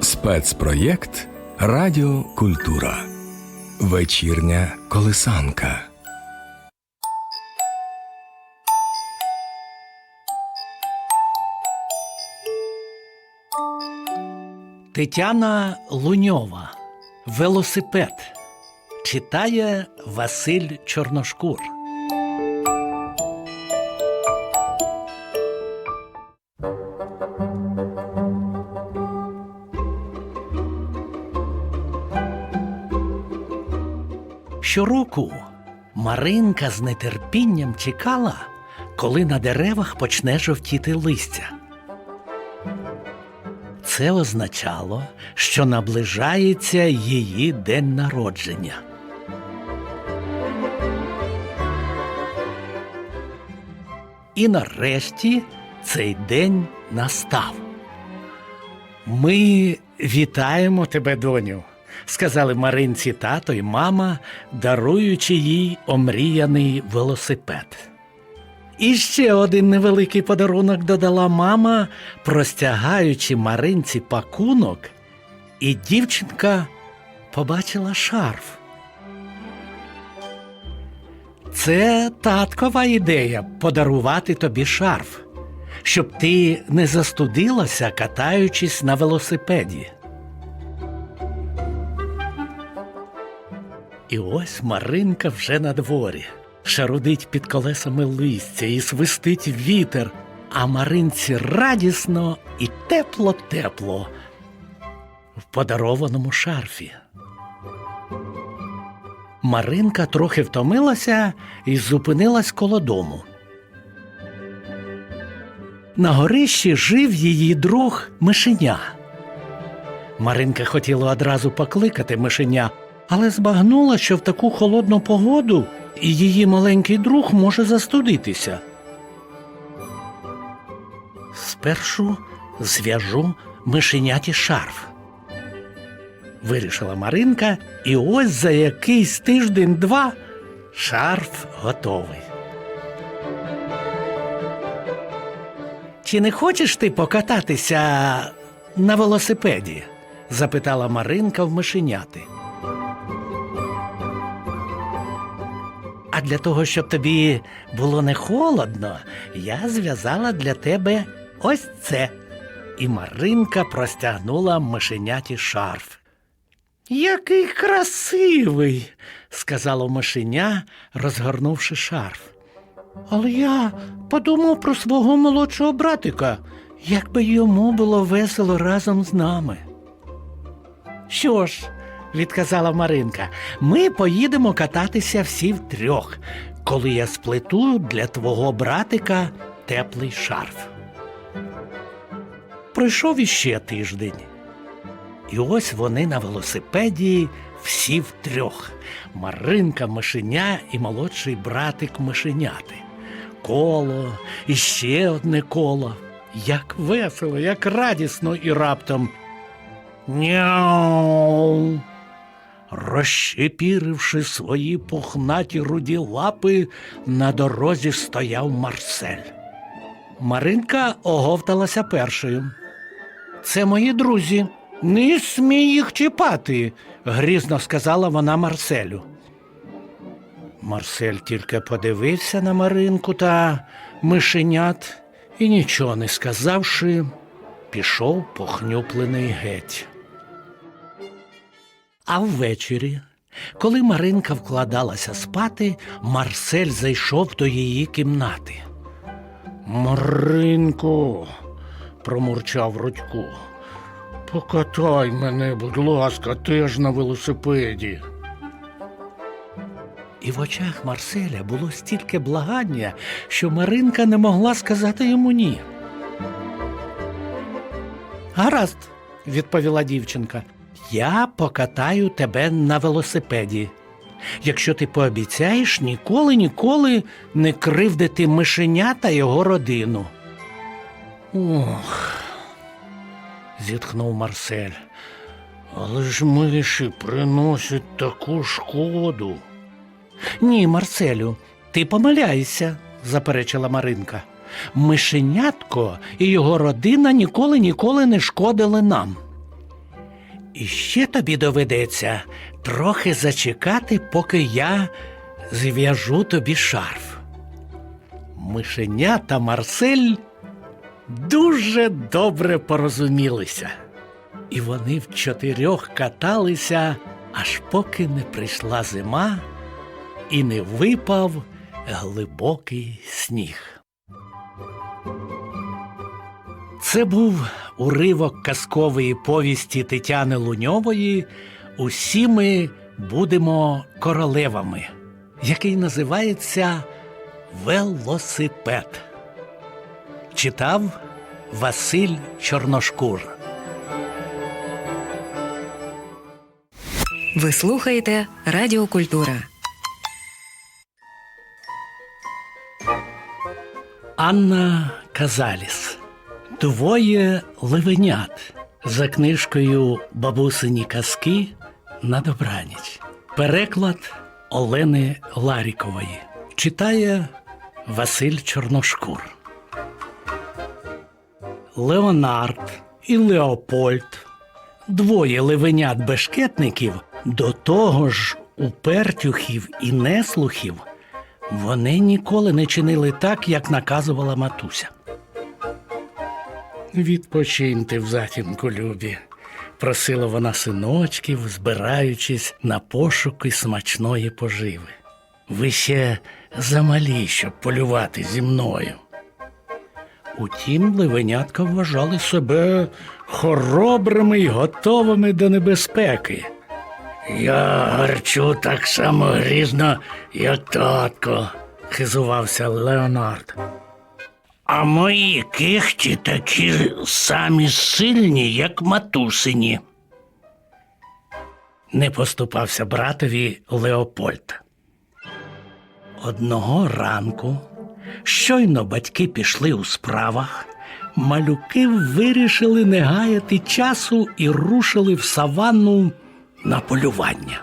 Спецпроєкт Радіо Культура. Вечірня колисанка. Тетяна Луньова. Велосипед. Читає Василь Чорношкур. Щороку Маринка з нетерпінням чекала, коли на деревах почне жовтіти листя. Це означало, що наближається її день народження. І нарешті цей день настав. Ми вітаємо тебе, доню, сказали Маринці тато і мама, даруючи їй омріяний велосипед. І ще один невеликий подарунок додала мама, простягаючи Маринці пакунок, і дівчинка побачила шарф. Це таткова ідея подарувати тобі шарф, щоб ти не застудилася, катаючись на велосипеді. І ось Маринка вже на дворі. Шарудить під колесами листя і свистить вітер, а Маринці радісно і тепло-тепло в подарованому шарфі. Маринка трохи втомилася і зупинилась коло дому. На горищі жив її друг мишеня. Маринка хотіла одразу покликати мишеня, але збагнула, що в таку холодну погоду її маленький друг може застудитися. Спершу зв'яжу мишеняті шарф. Вирішила Маринка, і ось за якийсь тиждень-два шарф готовий. Чи не хочеш ти покататися на велосипеді? запитала Маринка в мишеняти. А для того, щоб тобі було не холодно, я зв'язала для тебе ось це. І Маринка простягнула мишеняті шарф. Який красивий, сказало мишеня, розгорнувши шарф. Але я подумав про свого молодшого братика, якби йому було весело разом з нами. Що ж, відказала Маринка, ми поїдемо кататися всі втрьох, коли я сплету для твого братика теплий шарф. Пройшов іще тиждень. І ось вони на велосипеді всі втрьох. Маринка мишеня і молодший братик мишеняти. Коло, і ще одне коло. Як весело, як радісно і раптом. Няу. Розщепіривши свої пухнаті руді лапи, на дорозі стояв Марсель. Маринка оговталася першою. Це мої друзі. Не смій їх чіпати, грізно сказала вона Марселю. Марсель тільки подивився на Маринку та мишенят і, нічого не сказавши, пішов похнюплений геть. А ввечері, коли Маринка вкладалася спати, Марсель зайшов до її кімнати. Маринко, промурчав Рудько, покатай мене, будь ласка, теж на велосипеді. І в очах Марселя було стільки благання, що Маринка не могла сказати йому ні. Гаразд, відповіла дівчинка. Я покатаю тебе на велосипеді. Якщо ти пообіцяєш ніколи ніколи не кривдити мишеня та його родину. Ох, зітхнув Марсель. Але ж миші приносять таку шкоду. Ні, Марселю, ти помиляєшся, заперечила Маринка. Мишенятко і його родина ніколи ніколи не шкодили нам. І ще тобі доведеться трохи зачекати, поки я зв'яжу тобі шарф. Мишеня та Марсель дуже добре порозумілися, і вони в чотирьох каталися, аж поки не прийшла зима і не випав глибокий сніг. Це був уривок казкової повісті Тетяни Луньової Усі ми будемо королевами, який називається Велосипед. Читав Василь Чорношкур. Ви слухаєте Радіо Культура. Анна Казаліс. Двоє ливенят за книжкою Бабусині казки на добраніч. Переклад Олени Ларікової. Читає Василь Чорношкур. Леонард і Леопольд. Двоє ливенят бешкетників, до того ж упертюхів і неслухів, вони ніколи не чинили так, як наказувала матуся. Відпочиньте в затінку, любі, просила вона синочків, збираючись на пошуки смачної поживи. Ви ще замалі, щоб полювати зі мною. Утім, ливенятка вважали себе хоробрими й готовими до небезпеки. Я гарчу так само грізно, як татко, хизувався Леонард. А мої кихті такі самі сильні, як матусині. Не поступався братові Леопольд. Одного ранку, щойно батьки пішли у справах, малюки вирішили не гаяти часу і рушили в саванну на полювання.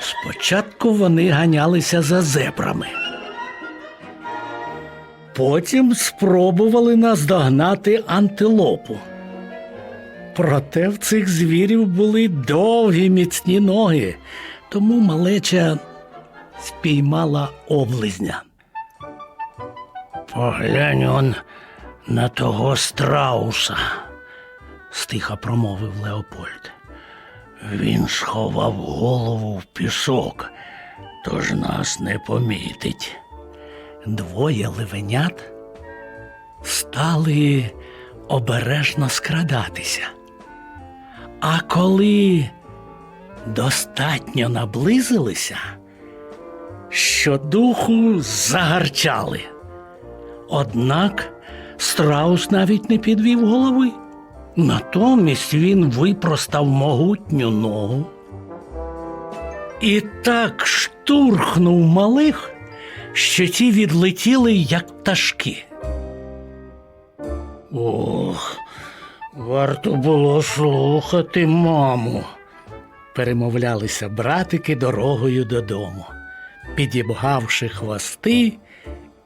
Спочатку вони ганялися за зебрами. Потім спробували наздогнати антилопу. Проте в цих звірів були довгі міцні ноги, тому малеча спіймала облизня. Поглянь он на того страуса, стиха промовив Леопольд. Він сховав голову в пісок, тож нас не помітить. Двоє ливенят стали обережно скрадатися. А коли достатньо наблизилися, щодуху загарчали. Однак страус навіть не підвів голови. Натомість він випростав могутню ногу і так штурхнув малих, що ті відлетіли, як пташки. Ох, варто було слухати маму, перемовлялися братики дорогою додому, підібгавши хвости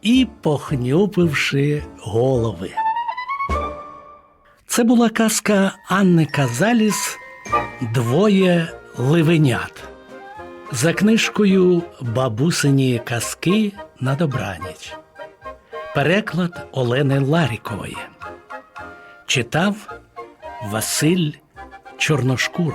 і похнюпивши голови. Це була казка Анни Казаліс Двоє ливенят за книжкою Бабусині казки на добраніч. Переклад Олени Ларікової. Читав Василь Чорношкур.